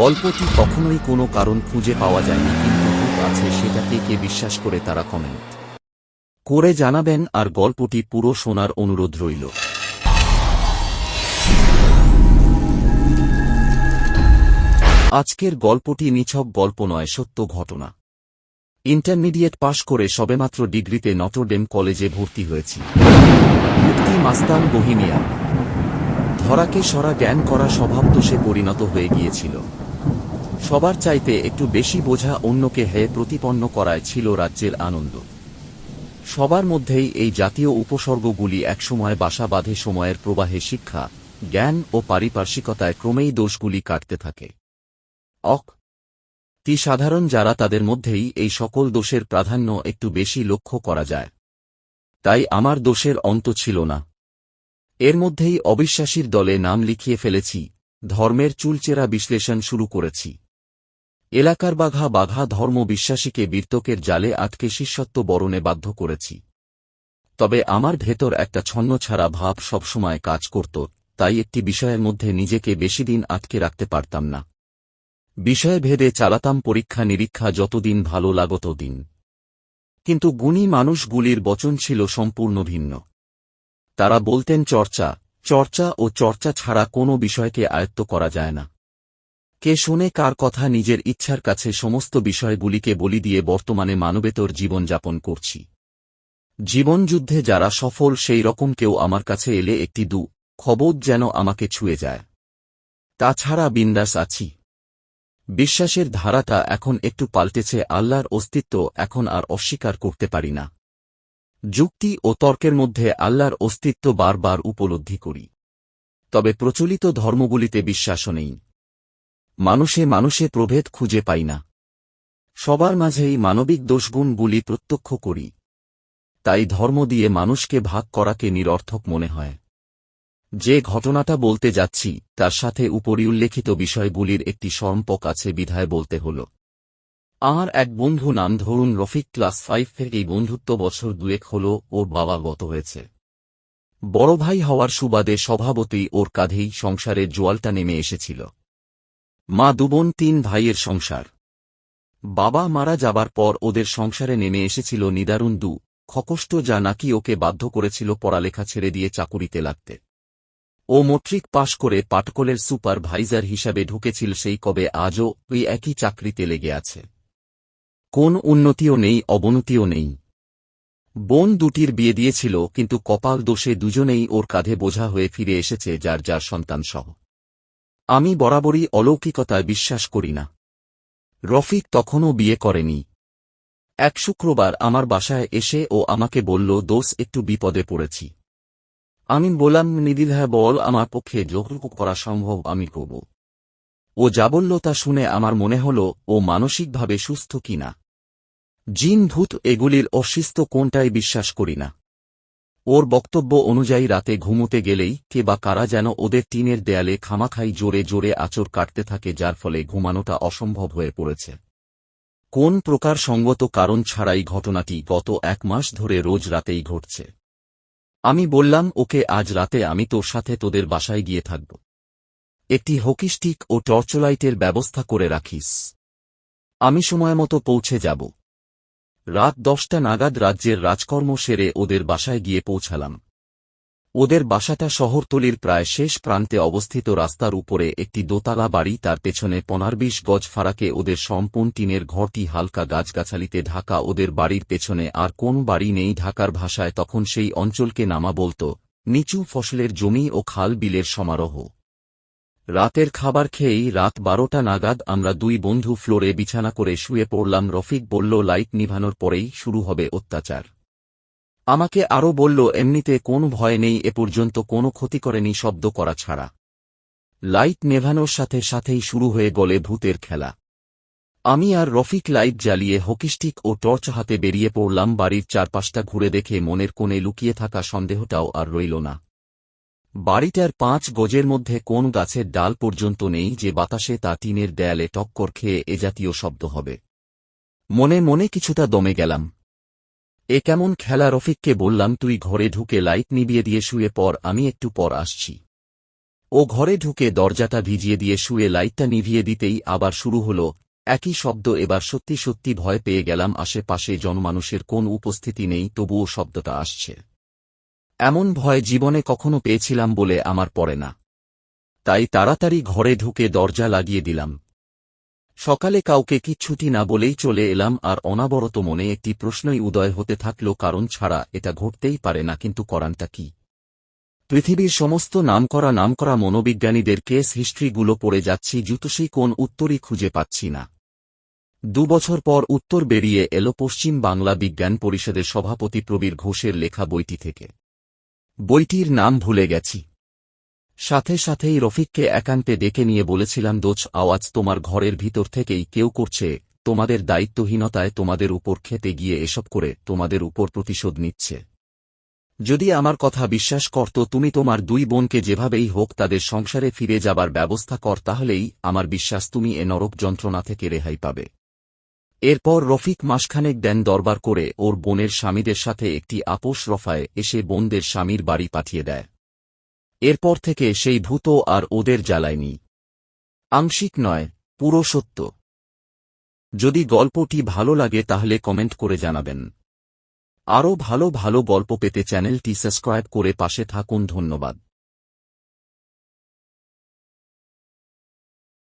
গল্পটি কখনোই কোনো কারণ খুঁজে পাওয়া যায়নি, কিন্তু আছে সেটাকে কে বিশ্বাস করে তারা কমেন্ট করে জানাবেন আর গল্পটি পুরো শোনার অনুরোধ রইল। আজকের গল্পটি নিছক গল্প নয়, সত্য ঘটনা। ইন্টারমিডিয়েট পাশ করে সবেমাত্র ডিগ্রিতে নটরডেম কলেজে ভর্তি হয়েছি। মুক্তি মাস্তান বহিমিয়া ধরাকে সরা জ্ঞান করা স্বভাব তো সে পরিণত হয়ে গিয়েছিল। সবার চাইতে একটু বেশি বোঝা অন্যকে হেয় প্রতিপন্ন করায় ছিল রাজ্যের আনন্দ। সবার মধ্যেই এই জাতীয় উপসর্গগুলি একসময় বাসা বাঁধে সময়ের প্রবাহে শিক্ষা, জ্ঞান ও পারিপার্শ্বিকতায় ক্রমেই দোষগুলি কাটতে থাকে। অক, তি সাধারণ যারা তাদের মধ্যেই এই সকল দোষের প্রাধান্য একটু বেশি লক্ষ্য করা যায়। তাই আমার দোষের অন্ত ছিল না। এর মধ্যেই অবিশ্বাসীর দলে নাম লিখিয়ে ফেলেছি, ধর্মের চুলচেরা বিশ্লেষণ শুরু করেছি। এলাকার বাঘা বাঘা ধর্ম বিশ্বাসীকে বীর্তকের জালে আটকে শিষ্যত্ব বরণে বাধ্য করেছি। তবে আমার ভেতর একটা ছন্ন ছাড়া ভাব সবসময় কাজ করত, তাই একটি বিষয়ের মধ্যে নিজেকে বেশিদিন আটকে রাখতে পারতাম না। বিষয় ভেদে চালাতাম পরীক্ষা নিরীক্ষা যতদিন ভালো লাগত দিন। কিন্তু গুণী মানুষগুলির বচন ছিল সম্পূর্ণ ভিন্ন। তারা বলতেন, চর্চা চর্চা ও চর্চা ছাড়া কোনো বিষয়কে আয়ত্ত করা যায় না। কে শুনে কার কথা নিজের ইচ্ছার কাছে সমস্ত বিষয়গুলিকে বলি দিয়ে বর্তমানে মানবেতর জীবনযাপন করছি। জীবনযুদ্ধে যারা সফল সেই রকম কেউ আমার কাছে এলে একটি দু খবর যেন আমাকে ছুঁয়ে যায়। তাছাড়া বিন্দাস আছি। বিশ্বাসের ধারাটা এখন একটু পাল্টেছে, আল্লাহর অস্তিত্ব এখন আর অস্বীকার করতে পারি না। যুক্তি ও তর্কের মধ্যে আল্লাহর অস্তিত্ব বারবার উপলব্ধি করি। তবে প্রচলিত ধর্মগুলিতে বিশ্বাসও নেই। মানুষে মানুষে প্রভেদ খুঁজে পাই না। সবার মাঝেই মানবিক দোষগুণগুলি প্রত্যক্ষ করি। তাই ধর্ম দিয়ে মানুষকে ভাগ করাকে নিরর্থক মনে হয়। যে ঘটনাটা বলতে যাচ্ছি, তার সাথে উপরি উল্লেখিত বিষয়গুলির একটি সম্পক আছে বিধায় বলতে হল। আর এক বন্ধু নাম ধরুন রফিক ক্লাস ফাইভ থেকেই বন্ধুত্ব বছর দুয়েক হল, ওর বাবা গত হয়েছে। বড় ভাই হওয়ার সুবাদে স্বভাবতেই ওর কাঁধেই সংসারের জোয়ালটা নেমে এসেছিল। মা দুবোন তিন ভাইয়ের সংসার। বাবা মারা যাবার পর ওদের সংসারে নেমে এসেছিল নিদারুণ দু, খকষ্ট যা নাকি ওকে বাধ্য করেছিল পড়ালেখা ছেড়ে দিয়ে চাকুরিতে লাগতে। ও মট্রিক পাশ করে পাটকলের সুপারভাইজার হিসাবে ঢুকেছিল সেই কবে আজও ওই একই চাকরিতে লেগে আছে। কোন উন্নতিও নেই, অবনতিও নেই। বোন দুটির বিয়ে দিয়েছিল, কিন্তু কপাল দোষে দুজনেই ওর কাঁধে বোঝা হয়ে ফিরে এসেছে যার যার সন্তানসহ। আমি বরাবরই অলৌকিকতায় বিশ্বাস করি না। রফিক তখনও বিয়ে করেনি। এক শুক্রবার আমার বাসায় এসে ও আমাকে বলল দোষ একটু বিপদে পড়েছি। আমি বললাম নিদিধায় বল, আমার পক্ষে যতটুকু করা সম্ভব আমি করব। ও যা বলল তা শুনে আমার মনে হল, ও মানসিকভাবে সুস্থ কিনা। জিন ভূত এগুলির অসিস্ত কোনটাই বিশ্বাস করি না। ওর বক্তব্য অনুযায়ী রাতে ঘুমোতে গেলেই কে বা কারা যেন ওদের টিনের দেয়ালে খামাখাই জোরে জোরে আচর কাটতে থাকে যার ফলে ঘুমানোটা অসম্ভব হয়ে পড়েছে। কোন প্রকার সঙ্গত কারণ ছাড়াই ঘটনাটি গত এক মাস ধরে রোজ রাতেই ঘটছে। আমি বললাম, ওকে আজ রাতে আমি তোর সাথে তোদের বাসায় গিয়ে থাকব। একটি হকিস্টিক ও টর্চলাইটের ব্যবস্থা করে রাখিস। আমি সময়মতো পৌঁছে যাব। রাত দশটা নাগাদ রাজ্যের রাজকর্ম সেরে ওদের বাসায় গিয়ে পৌঁছালাম। ওদের বাসাটা শহরতলির প্রায় শেষ প্রান্তে অবস্থিত রাস্তার উপরে একটি দোতলা বাড়ি, তার পেছনে পনারবিশ গজ ফারাকে ওদের সম্পূর্ণ টিনের ঘরটি হালকা গাছগাছালিতে ঢাকা ওদের বাড়ির পেছনে, আর কোন বাড়ি নেই ঢাকার ভাষায়, তখন সেই অঞ্চলকে নামা বলত, নিচু ফসলের জমি ও খাল বিলের সমারোহ। রাতের খাবার খেয়েই রাত বারোটা নাগাদ আমরা দুই বন্ধু ফ্লোরে বিছানা করে শুয়ে পড়লাম। রফিক বলল, লাইট নিভানোর পরেই শুরু হবে অত্যাচার। আমাকে আরও বলল, এমনিতে কোনো ভয় নেই, এ পর্যন্ত কোনো ক্ষতি করেনি শব্দ করা ছাড়া। লাইট নেভানোর সাথে সাথেই শুরু হয়ে গলে ভূতের খেলা। আমি আর রফিক লাইট জ্বালিয়ে হকিস্টিক ও টর্চ হাতে বেরিয়ে পড়লাম। বাড়ির চারপাশটা ঘুরে দেখে মনের কোণে লুকিয়ে থাকা সন্দেহটাও আর রইল না। বাড়িটার পাঁচ গজের মধ্যে কোন গাছের ডাল পর্যন্ত নেই যে বাতাসে তা টিনের দেয়ালে টক্কর খেয়ে এ জাতীয় শব্দ হবে। মনে মনে কিছুটা দমে গেলাম। এ কেমন খেলা রফিককে বললাম, তুই ঘরে ঢুকে লাইট নিবিয়ে দিয়ে শুয়ে পর আমি একটু পর আসছি। ও ঘরে ঢুকে দরজাটা ভিজিয়ে দিয়ে শুয়ে লাইটটা নিভিয়ে দিতেই আবার শুরু হল। একই শব্দ, এবার সত্যি সত্যি ভয় পেয়ে গেলাম, আশেপাশে জনমানুষের কোন উপস্থিতি নেই, তবুও শব্দটা আসছে। এমন ভয় জীবনে কখনো পেয়েছিলাম বলে আমার পড়ে না। তাই তাড়াতাড়ি ঘরে ঢুকে দরজা লাগিয়ে দিলাম। সকালে কাউকে কিচ্ছুটি না বলেই চলে এলাম আর অনাবরত মনে একটি প্রশ্নই উদয় হতে থাকল, কারণ ছাড়া এটা ঘটতেই পারে না, কিন্তু করানটা কি? পৃথিবীর সমস্ত নামকরা নামকরা মনোবিজ্ঞানীদের কেস হিস্ট্রিগুলো পড়ে যাচ্ছি জুতোসেই কোন উত্তরই খুঁজে পাচ্ছি না। দুবছর পর উত্তর বেরিয়ে এল পশ্চিম বাংলা বিজ্ঞান পরিষদের সভাপতি প্রবীর ঘোষের লেখা বইটি থেকে। বইটির নাম ভুলে গেছি। সাথে সাথেই রফিককে একান্তে ডেকে নিয়ে বলেছিলাম, দোচ, আওয়াজ তোমার ঘরের ভিতর থেকেই কেউ করছে। তোমাদের দায়িত্বহীনতায় তোমাদের উপর খেতে গিয়ে এসব করে তোমাদের উপর প্রতিশোধ নিচ্ছে। যদি আমার কথা বিশ্বাস করত তুমি তোমার দুই বোনকে যেভাবেই হোক তাদের সংসারে ফিরে যাবার ব্যবস্থা কর, তাহলেই আমার বিশ্বাস তুমি এ নরক যন্ত্রণা থেকে রেহাই পাবে। এরপর রফিক মাসখানেক দেন দরবার করে ওর বোনের স্বামীদের সাথে একটি আপোষ রফায় এসে বোনদের স্বামীর বাড়ি পাঠিয়ে দেয়। এরপর থেকে সেই ভূত আর ওদের জ্বালায়নি। আংশিক নয়, পুরো সত্য। যদি গল্পটি ভালো লাগে তাহলে কমেন্ট করে জানাবেন। আরও ভালো ভালো গল্প পেতে চ্যানেলটি সাবস্ক্রাইব করে পাশে থাকুন, ধন্যবাদ।